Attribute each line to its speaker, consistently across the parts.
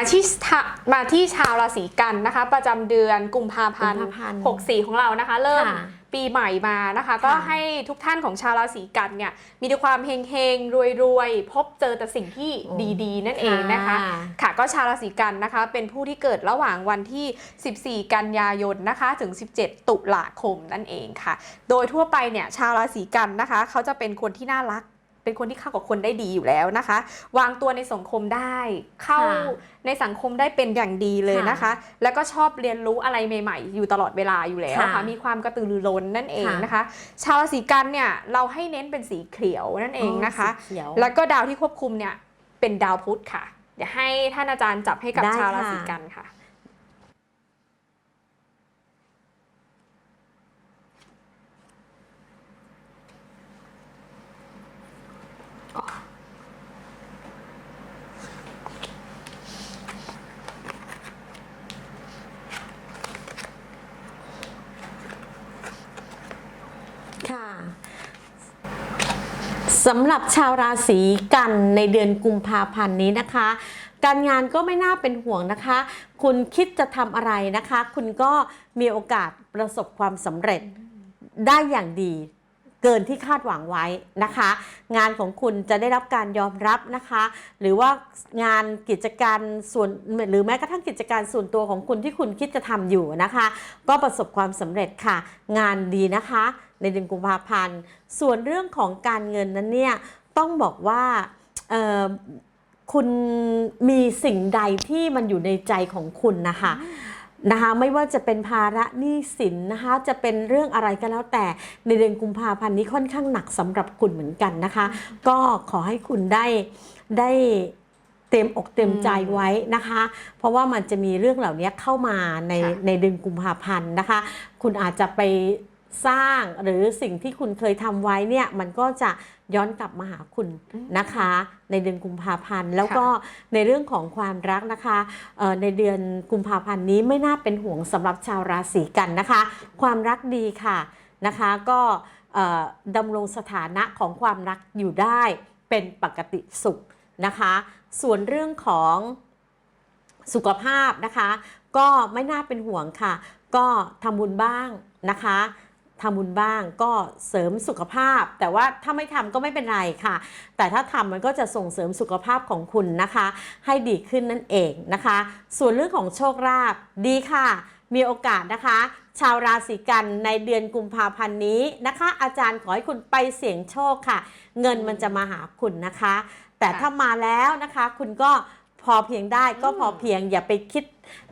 Speaker 1: มาที่ชาวราศีกันนะคะ ประจำเดือนกุมภาพันธ์
Speaker 2: กุมภาพันธ์
Speaker 1: 64ของเรานะคะ เริ่ม
Speaker 2: ค่ะ
Speaker 1: ปีใหม่มานะคะ ก็
Speaker 2: ค่ะ
Speaker 1: ให้ทุกท่านของชาวราศีกันเนี่ยมีแต่ความเฮงเฮงรวยรวยๆพบเจอแต่สิ่งที่ดีๆ นั่นเองนะคะ ค่ะก็ชาวราศีกันนะคะ เป็นผู้ที่เกิดระหว่างวันที่ 14 กันยายนนะคะ ถึง 17 ตุลาคมนั่นเองค่ะ โดยทั่วไปเนี่ยชาวราศีกันนะคะ เขาจะเป็นคนที่น่ารัก เป็นคนที่เข้ากับคนได้ดีอยู่แล้วนะคะ วางตัวในสังคมได้ เข้า
Speaker 2: ค่ะ
Speaker 1: ในสังคมได้เป็นอย่างดีเลยนะคะ แล้วก็ชอบเรียนรู้อะไรใหม่ ๆ อยู่ตลอดเวลาอยู่แล้ว
Speaker 2: ค่ะ
Speaker 1: ค่ะมีความกระตือรือร้นนั่นเอง
Speaker 2: ค่ะ
Speaker 1: นะคะ ชาวราศีกันเนี่ยเราให้เน้นเป็นสีเขียวนั่นเองนะคะ
Speaker 2: สีเขียว
Speaker 1: แล้วก็ดาวที่ควบคุมเนี่ยเป็นดาวพุธค่ะ เดี๋ยวให้ท่านอาจารย์จับให้กับ
Speaker 2: ได้
Speaker 1: ชาวรา
Speaker 2: ค่ะ
Speaker 1: ศีกันค่ะ
Speaker 2: ค่ะสำหรับชาวราศีกันในเดือนกุมภาพันธ์นี้นะคะ การงานก็ไม่น่าเป็นห่วงนะคะ คุณคิดจะทำอะไรนะคะ คุณก็มีโอกาสประสบความสำเร็จได้อย่างดี เกินที่คาดหวังไว้นะคะ งานของคุณจะได้รับการยอมรับนะคะ หรือว่างานกิจการส่วนหรือแม้กระทั่งกิจการส่วนตัวของคุณที่คุณคิดจะทำอยู่นะคะ ก็ประสบความสำเร็จค่ะ งานดีนะคะ ในเดือนกุมภาพันธ์ ส่วนเรื่องของการเงินนั้นเนี่ยต้องบอกว่าคุณมีสิ่งใดที่มันอยู่ในใจของคุณนะคะ นะคะไม่ว่าจะเป็นภาระหนี้สินนะคะจะเป็นเรื่องอะไรก็แล้วแต่ในเดือนกุมภาพันธ์นี้ค่อนข้างหนักสำหรับคุณเหมือนกันนะคะ ก็ขอให้คุณได้ได้เต็มอกเต็มใจไว้นะคะ เพราะว่ามันจะมีเรื่องเหล่านี้เข้ามาใน
Speaker 1: ค่ะ
Speaker 2: ในเดือนกุมภาพันธ์นะคะ คุณอาจจะไป สร้างหรือสิ่งที่คุณเคยทำไว้เนี่ยมันก็จะย้อนกลับมาหาคุณนะคะ ในเดือนกุมภาพันธ์ แล้วก็ในเรื่องของความรักนะคะเอ่อในเดือนกุมภาพันธ์นี้ไม่น่าเป็นห่วงสำหรับชาวราศีกันนะคะ ความรักดีค่ะนะคะก็เอ่อดำรงสถานะของความรักอยู่ได้เป็นปกติสุขนะคะ ส่วนเรื่องของสุขภาพนะคะ ก็ไม่น่าเป็นห่วงค่ะ ก็ทำบุญบ้างนะคะ ทำบุญบ้างก็เสริมสุขภาพ แต่ว่าถ้าไม่ทำก็ไม่เป็นไรค่ะ แต่ถ้าทำมันก็จะส่งเสริมสุขภาพของคุณนะคะ ให้ดีขึ้นนั่นเองนะคะ ส่วนเรื่องของโชคลาภดีค่ะ มีโอกาสนะคะ ชาวราศีกันในเดือนกุมภาพันธ์นี้นะคะ อาจารย์ขอให้คุณไปเสี่ยงโชคค่ะ เงินมันจะมาหาคุณนะคะ แต่ถ้ามาแล้วนะคะคุณก็ พอเพียงได้ก็พอเพียงอย่าไปคิด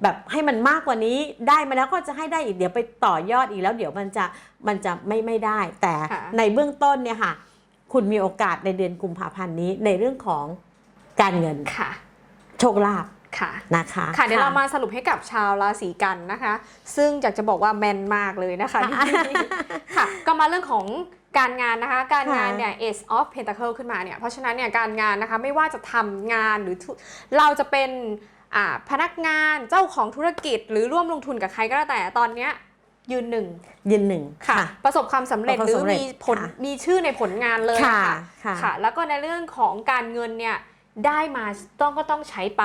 Speaker 2: แบบให้มันมากกว่านี้ได้มาแล้วก็จะให้ได้อีกเดี๋ยวไปต่อยอดอีกแล้ว เดี๋ยวมันจะมันจะไม่ไม่ได้ แต่
Speaker 1: ค่ะ
Speaker 2: ในเบื้องต้นเนี่ยค่ะ คุณมีโอกาสในเดือนกุมภาพันธ์นี้ในเรื่องของการเงิน
Speaker 1: ค่ะ
Speaker 2: โชคลาภ
Speaker 1: ค่ะ
Speaker 2: นะคะ
Speaker 1: ค่ะเดี๋ยวเรามาสรุปให้กับชาวราศีกันนะคะ ซึ่งอยากจะบอกว่าแมนมากเลยนะคะที่ค่ะ ก็มาเรื่องของ การงานนะคะการงานเนี่ย Ace of Pentacle ขึ้นมาเนี่ยเพราะฉะนั้นเนี่ยการงานนะคะไม่ว่าจะทำงานหรือธุเราจะเป็นอ่าพนักงานเจ้าของธุรกิจ หรือร่วมลงทุนกับใครก็แล้วแต่ตอนเนี้ยยืนหนึ่ง
Speaker 2: ยืนหนึ่ง
Speaker 1: ค่ะ ประสบความสำเร็จ
Speaker 2: ประ
Speaker 1: ห
Speaker 2: สบ
Speaker 1: รือ
Speaker 2: ความสำเร็จ
Speaker 1: มีผล
Speaker 2: ค่ะ
Speaker 1: มีชื่อในผลงานเลย
Speaker 2: ค่ะ
Speaker 1: ค่ะ
Speaker 2: ค่ะ
Speaker 1: ค่ะ แล้วก็ในเรื่องของการเงินเนี่ยได้มาต้องก็ต้องใช้ไป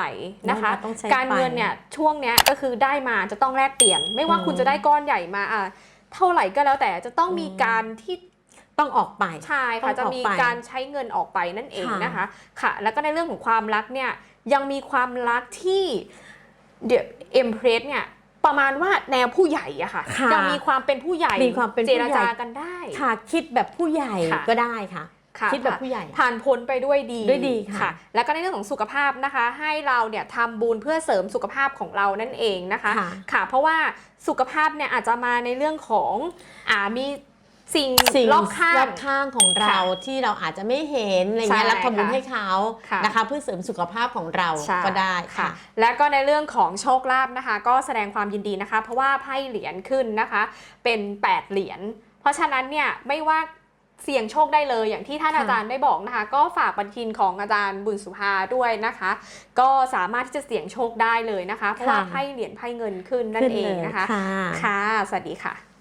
Speaker 1: นะคะ
Speaker 2: ได้มาต้องใช้
Speaker 1: การเงิน
Speaker 2: ไป
Speaker 1: เนี่ยช่วงเนี้ยก็คือได้มาจะต้องแลกเปลี่ยน ไม่ว่า
Speaker 2: อืม
Speaker 1: คุณจะได้ก้อนใหญ่มาอะเท่าไหร่ก็แล้วแต่จะต้องมี
Speaker 2: อืม
Speaker 1: การที่
Speaker 2: ต้องออกไป
Speaker 1: ใช่
Speaker 2: ต้อ
Speaker 1: ค่ะ
Speaker 2: ง
Speaker 1: จะ
Speaker 2: ออก
Speaker 1: มี
Speaker 2: ไป
Speaker 1: การใช้เงินออกไปนั่นเอง
Speaker 2: ค่ะ
Speaker 1: นะคะค่ะ แล้วก็ในเรื่องของความรักเนี่ยยังมีความรักที่เดี๋ยวเอ็มเพรสเนี่ยประมาณว่าแนวผู้ใหญ่อะค่ะ
Speaker 2: ค่ะ
Speaker 1: ยังมีความเป็นผู้ใหญ่
Speaker 2: มีความเป็น
Speaker 1: เจ
Speaker 2: ผู้
Speaker 1: ร
Speaker 2: ใหญ่
Speaker 1: จากันได้
Speaker 2: ค่ะคิดแบบผู้ใหญ่
Speaker 1: ค่ะ
Speaker 2: ก็ได้ค่ะ
Speaker 1: ค่ะ
Speaker 2: คิดแบบ
Speaker 1: ค่ะ
Speaker 2: ผู้ใหญ่
Speaker 1: ผ่านพ้นไปด้วยดี
Speaker 2: ด้วยดีค่ะ
Speaker 1: แล้วก็ในเรื่องของสุขภาพนะคะ ให้เราเนี่ยทำบุญเพื่อเสริมสุขภาพของเรานั่นเองนะคะ
Speaker 2: ค่ะ
Speaker 1: ค่ะเพราะว่าสุขภาพเนี่ยอาจจะมาในเรื่องของอ่ามี สิ่ง
Speaker 2: สิ่ง
Speaker 1: รอบข้าง
Speaker 2: รอบข้างของเรา
Speaker 1: ค่ะ
Speaker 2: ที่เราอาจจะไม่เห็นอะไรเงี้ย
Speaker 1: ใช่
Speaker 2: แล้วทำบุญ
Speaker 1: ค่ะ
Speaker 2: ให้เขา
Speaker 1: ค่ะ
Speaker 2: นะคะ เพื่อเสริมสุขภาพของเรา
Speaker 1: ใช่
Speaker 2: ก็ได้ค่ะ
Speaker 1: และก็ในเรื่องของโชคลาภนะคะ ก็แสดงความยินดีนะคะ เพราะว่าไพ่เหรียญขึ้นนะคะ เป็น 8 เหรียญเพราะฉะนั้นเนี่ยไม่ว่าเสี่ยงโชคได้เลยอย่างที่ท่าน
Speaker 2: ค่ะ
Speaker 1: อาจารย์ได้บอกนะคะ ก็ฝากบัญชีของอาจารย์บุญสุภาด้วยนะคะ ก็สามารถที่จะเสี่ยงโชคได้เลยนะคะ เพราะว่าไพ่เหรียญไพ่เงินขึ้นนั่น
Speaker 2: ขึ้น
Speaker 1: เอ
Speaker 2: เล
Speaker 1: ง
Speaker 2: ย
Speaker 1: นะคะ
Speaker 2: ค่ะ
Speaker 1: ค่ะ สวัสดีค่ะ